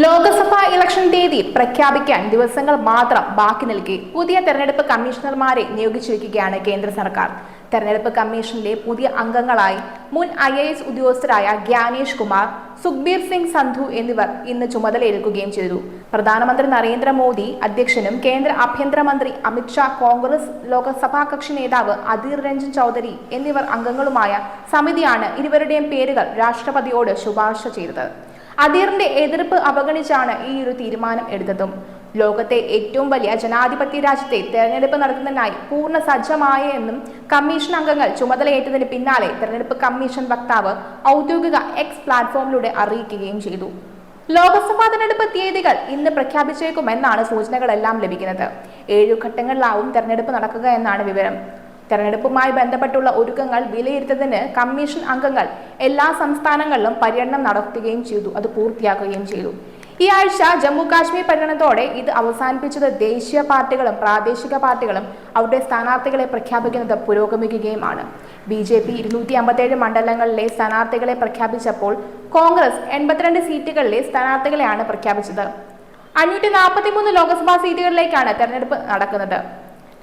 Lok Sabha election തീയതി പ്രഖ്യാപിക്കാൻ ദിവസങ്ങൾ മാത്രം ബാക്കി നൽകി. പുതിയ തെരഞ്ഞെടുപ്പ് കമ്മീഷണർമാരെ നിയോഗിച്ചിരിക്കുകയാണ് കേന്ദ്ര സർക്കാർ. തെരഞ്ഞെടുപ്പ് കമ്മീഷനിലെ പുതിയ അംഗങ്ങളായി മുൻ ഐ എ എസ് ഉദ്യോഗസ്ഥരായ ഗ്യാനേഷ് കുമാർ സുഖ്ബീർ സിംഗ് സന്ധു എന്നിവർ ഇന്ന് ചുമതലയേൽക്കുകയും ചെയ്തു. പ്രധാനമന്ത്രി നരേന്ദ്രമോദി അധ്യക്ഷനും കേന്ദ്ര ആഭ്യന്തരമന്ത്രി അമിത്ഷാ കോൺഗ്രസ് ലോക്സഭാ കക്ഷി നേതാവ് അധീർ രഞ്ജൻ ചൌധരി എന്നിവർ അംഗങ്ങളുമായ സമിതിയാണ് ഇരുവരുടെയും പേരുകൾ രാഷ്ട്രപതിയോട് ശുപാർശ ചെയ്തത്. അധീറിന്റെ എതിർപ്പ് അവഗണിച്ചാണ് ഈ ഒരു തീരുമാനം എടുത്തതും. ലോകത്തെ ഏറ്റവും വലിയ ജനാധിപത്യ രാജ്യത്തെ തെരഞ്ഞെടുപ്പ് നടത്തുന്നതിനായി പൂർണ സജ്ജമായ എന്നും കമ്മീഷൻ അംഗങ്ങൾ ചുമതലയേറ്റതിന് പിന്നാലെ തെരഞ്ഞെടുപ്പ് കമ്മീഷൻ വക്താവ് ഔദ്യോഗിക എക്സ് പ്ലാറ്റ്ഫോമിലൂടെ അറിയിക്കുകയും ചെയ്തു. ലോക്സഭാ തെരഞ്ഞെടുപ്പ് തീയതികൾ ഇന്ന് പ്രഖ്യാപിച്ചേക്കുമെന്നാണ് സൂചനകളെല്ലാം ലഭിക്കുന്നത്. ഏഴു ഘട്ടങ്ങളിലാവും തെരഞ്ഞെടുപ്പ് നടക്കുക എന്നാണ് വിവരം. തെരഞ്ഞെടുപ്പുമായി ബന്ധപ്പെട്ടുള്ള ഒരുക്കങ്ങൾ വിലയിരുത്തുന്നതിന് കമ്മീഷൻ അംഗങ്ങൾ എല്ലാ സംസ്ഥാനങ്ങളിലും പര്യടനം നടത്തുകയും ചെയ്തു. അത് പൂർത്തിയാക്കുകയും ചെയ്തു. ഈ ആഴ്ച ജമ്മു കാശ്മീർ പര്യടനത്തോടെ ഇത് അവസാനിപ്പിച്ചത് ദേശീയ പാർട്ടികളും പ്രാദേശിക പാർട്ടികളും അവരുടെ സ്ഥാനാർത്ഥികളെ പ്രഖ്യാപിക്കുന്നത് പുരോഗമിക്കുകയുമാണ്. ബി ജെ പി ഇരുന്നൂറ്റി അമ്പത്തേഴ് മണ്ഡലങ്ങളിലെ സ്ഥാനാർത്ഥികളെ പ്രഖ്യാപിച്ചപ്പോൾ കോൺഗ്രസ് എൺപത്തിരണ്ട് സീറ്റുകളിലെ സ്ഥാനാർത്ഥികളെയാണ് പ്രഖ്യാപിച്ചത്. അഞ്ഞൂറ്റി നാൽപ്പത്തിമൂന്ന് ലോക്സഭാ സീറ്റുകളിലേക്കാണ് തെരഞ്ഞെടുപ്പ് നടക്കുന്നത്.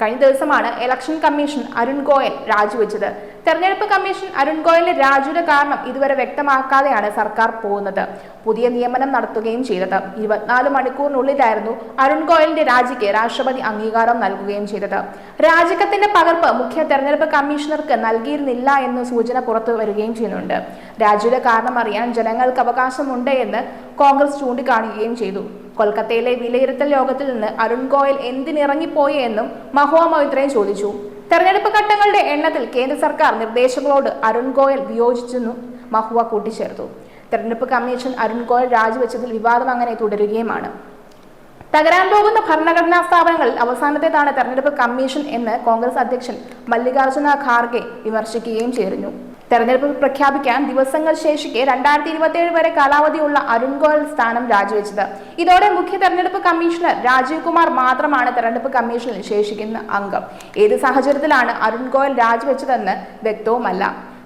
കഴിഞ്ഞ ദിവസമാണ് ഇലക്ഷൻ കമ്മീഷൻ അരുൺ ഗോയൽ രാജിവെച്ചത്. തെരഞ്ഞെടുപ്പ് കമ്മീഷൻ അരുൺ ഗോയലിന്റെ രാജിയുടെ കാരണം ഇതുവരെ വ്യക്തമാക്കാതെയാണ് സർക്കാർ പോകുന്നത്. പുതിയ നിയമനം നടത്തുകയും ചെയ്തത്. ഇരുപത്തിനാല് മണിക്കൂറിനുള്ളിലായിരുന്നു അരുൺ ഗോയലിന്റെ രാജിക്ക് രാഷ്ട്രപതി അംഗീകാരം നൽകുകയും ചെയ്തത്. രാജിക്കത്തിന്റെ പകർപ്പ് മുഖ്യ തെരഞ്ഞെടുപ്പ് കമ്മീഷണർക്ക് നൽകിയിരുന്നില്ല എന്ന് സൂചന പുറത്തു വരികയും ചെയ്യുന്നുണ്ട്. രാജിയുടെ കാരണം അറിയാൻ ജനങ്ങൾക്ക് അവകാശമുണ്ട് എന്ന് കോൺഗ്രസ് ചൂണ്ടിക്കാണിക്കുകയും ചെയ്തു. കൊൽക്കത്തയിലെ വിലയിരുത്തൽ യോഗത്തിൽ നിന്ന് അരുൺ ഗോയൽ എന്തിനിറങ്ങിപ്പോയി എന്നും മഹുവ മൊയ്ത്രയും ചോദിച്ചു. തെരഞ്ഞെടുപ്പ് ഘട്ടങ്ങളുടെ എണ്ണത്തിൽ കേന്ദ്ര സർക്കാർ നിർദ്ദേശങ്ങളോട് അരുൺ ഗോയൽ വിയോജിച്ചെന്നും മഹുവ കൂട്ടിച്ചേർത്തു. തെരഞ്ഞെടുപ്പ് കമ്മീഷൻ അരുൺ ഗോയൽ രാജിവെച്ചതിൽ വിവാദം അങ്ങനെ തുടരുകയുമാണ്. തകരാൻ പോകുന്ന ഭരണഘടനാ സ്ഥാപനങ്ങളിൽ അവസാനത്തേതാണ് തെരഞ്ഞെടുപ്പ് കമ്മീഷൻ എന്ന് കോൺഗ്രസ് അധ്യക്ഷൻ മല്ലികാർജുന ഖാർഗെ വിമർശിക്കുകയും ചെയ്തിരുന്നു തെരഞ്ഞെടുപ്പ് പ്രഖ്യാപിക്കാൻ ദിവസങ്ങൾ ശേഷിക്കെ രണ്ടായിരത്തി ഇരുപത്തിയേഴ് വരെ കാലാവധിയുള്ള അരുൺ ഗോയൽ സ്ഥാനം രാജിവെച്ചത്. ഇതോടെ മുഖ്യ തെരഞ്ഞെടുപ്പ് കമ്മീഷണർ രാജീവ് കുമാർ മാത്രമാണ് തെരഞ്ഞെടുപ്പ് കമ്മീഷനിൽ ശേഷിക്കുന്ന അംഗം. ഏത് സാഹചര്യത്തിലാണ് അരുൺ ഗോയൽ രാജിവെച്ചതെന്ന് വ്യക്തവുമല്ല.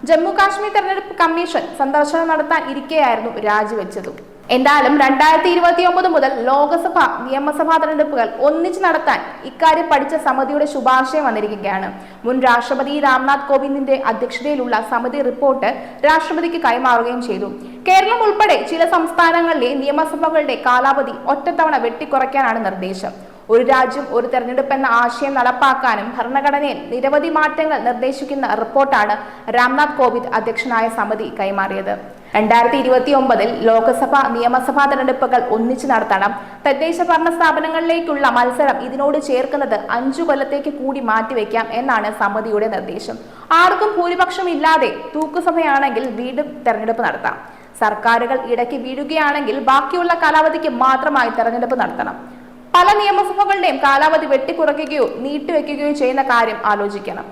ജമ്മു കാശ്മീർ തെരഞ്ഞെടുപ്പ് കമ്മീഷൻ സന്ദർശനം നടത്താൻ ഇരിക്കെയായിരുന്നു രാജിവെച്ചതും. എന്തായാലും രണ്ടായിരത്തി ഇരുപത്തി ഒമ്പത് മുതൽ ലോകസഭ നിയമസഭാ തെരഞ്ഞെടുപ്പുകൾ ഒന്നിച്ച് നടത്താൻ ഇക്കാര്യം പഠിച്ച സമിതിയുടെ ശുപാർശയും വന്നിരിക്കുകയാണ്. മുൻ രാഷ്ട്രപതി രാംനാഥ് കോവിന്ദിന്റെ അധ്യക്ഷതയിലുള്ള സമിതി റിപ്പോർട്ട് രാഷ്ട്രപതിക്ക് കൈമാറുകയും ചെയ്തു. കേരളം ഉൾപ്പെടെ ചില സംസ്ഥാനങ്ങളിലെ നിയമസഭകളുടെ കാലാവധി ഒറ്റത്തവണ വെട്ടിക്കുറയ്ക്കാനാണ് നിർദ്ദേശം. ഒരു രാജ്യം ഒരു തെരഞ്ഞെടുപ്പ് എന്ന ആശയം നടപ്പാക്കാനും ഭരണഘടനയിൽ നിരവധി മാറ്റങ്ങൾ നിർദ്ദേശിക്കുന്ന റിപ്പോർട്ടാണ് രാംനാഥ് കോവിന്ദ് അധ്യക്ഷനായ സമിതി കൈമാറിയത്. രണ്ടായിരത്തി ഇരുപത്തി ഒമ്പതിൽ ലോക്സഭ നിയമസഭാ തെരഞ്ഞെടുപ്പുകൾ ഒന്നിച്ചു നടത്തണം. തദ്ദേശ ഭരണ സ്ഥാപനങ്ങളിലേക്കുള്ള മത്സരം ഇതിനോട് ചേർക്കുന്നത് അഞ്ചു കൊല്ലത്തേക്ക് കൂടി മാറ്റിവെക്കാം എന്നാണ് സമിതിയുടെ നിർദ്ദേശം. ആർക്കും ഭൂരിപക്ഷം ഇല്ലാതെ തൂക്കുസഭയാണെങ്കിൽ വീണ്ടും തെരഞ്ഞെടുപ്പ് നടത്താം. സർക്കാരുകൾ ഇടയ്ക്ക് വീഴുകയാണെങ്കിൽ ബാക്കിയുള്ള കാലാവധിക്ക് മാത്രമായി തെരഞ്ഞെടുപ്പ് നടത്തണം. പല നിയമസഭകളുടെയും കാലാവധി വെട്ടിക്കുറയ്ക്കുകയോ നീട്ടിവെക്കുകയോ ചെയ്യുന്ന കാര്യം ആലോചിക്കണം.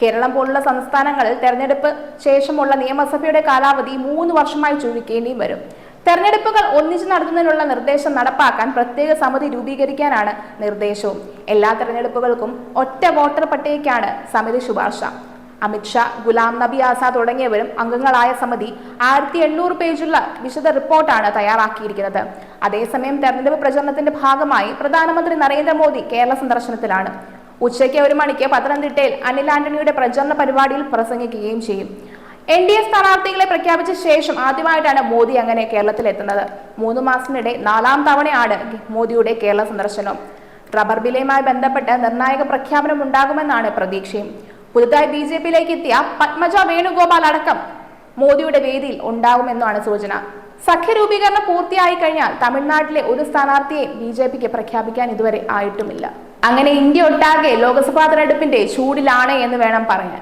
കേരളം പോലുള്ള സംസ്ഥാനങ്ങളിൽ തെരഞ്ഞെടുപ്പ് ശേഷമുള്ള നിയമസഭയുടെ കാലാവധി മൂന്ന് വർഷമായി ചുരുക്കേണ്ടിയും വരും. തെരഞ്ഞെടുപ്പുകൾ ഒന്നിച്ചു നടത്തുന്നതിനുള്ള നിർദ്ദേശം നടപ്പാക്കാൻ പ്രത്യേക സമിതി രൂപീകരിക്കാനാണ് നിർദ്ദേശവും. എല്ലാ തെരഞ്ഞെടുപ്പുകൾക്കും ഒറ്റ വോട്ടർ പട്ടികയ്ക്കാണ് സമിതി ശുപാർശ. അമിത്ഷാ ഗുലാം നബി ആസാദ് തുടങ്ങിയവരും അംഗങ്ങളായ സമിതി ആയിരത്തി എണ്ണൂറ് പേജുള്ള വിശദ റിപ്പോർട്ടാണ് തയ്യാറാക്കിയിരിക്കുന്നത്. അതേസമയം തെരഞ്ഞെടുപ്പ് പ്രചരണത്തിന്റെ ഭാഗമായി പ്രധാനമന്ത്രി നരേന്ദ്രമോദി കേരള സന്ദർശനത്തിലാണ്. ഉച്ചയ്ക്ക് ഒരു മണിക്ക് പത്തനംതിട്ടയിൽ അനിൽ ആന്റണിയുടെ പ്രചരണ പരിപാടിയിൽ പ്രസംഗിക്കുകയും ചെയ്യും. എൻ ഡി എ സ്ഥാനാർത്ഥികളെ പ്രഖ്യാപിച്ച ശേഷം ആദ്യമായിട്ടാണ് മോദി അങ്ങനെ കേരളത്തിൽ എത്തുന്നത് മൂന്ന് മാസത്തിനിടെ നാലാം തവണയാണ് മോദിയുടെ കേരള സന്ദർശനം. റബ്ബർ ബില്ലുമായി ബന്ധപ്പെട്ട് നിർണായക പ്രഖ്യാപനം ഉണ്ടാകുമെന്നാണ് പ്രതീക്ഷയും. പുതുതായി ബി ജെ പിയിലേക്ക് എത്തിയ പത്മജ വേണുഗോപാൽ അടക്കം മോദിയുടെ വേദിയിൽ ഉണ്ടാകുമെന്നാണ് സൂചന. സഖ്യരൂപീകരണം പൂർത്തിയായി കഴിഞ്ഞാൽ തമിഴ്നാട്ടിലെ ഒരു സ്ഥാനാർത്ഥിയെ ബി ജെ പിക്ക് പ്രഖ്യാപിക്കാൻ ഇതുവരെ ആയിട്ടുമില്ല. അങ്ങനെ ഇന്ത്യ ഒട്ടാകെ ലോക്സഭാ തെരഞ്ഞെടുപ്പിന്റെ ചൂടിലാണ് എന്ന് വേണം പറയാൻ.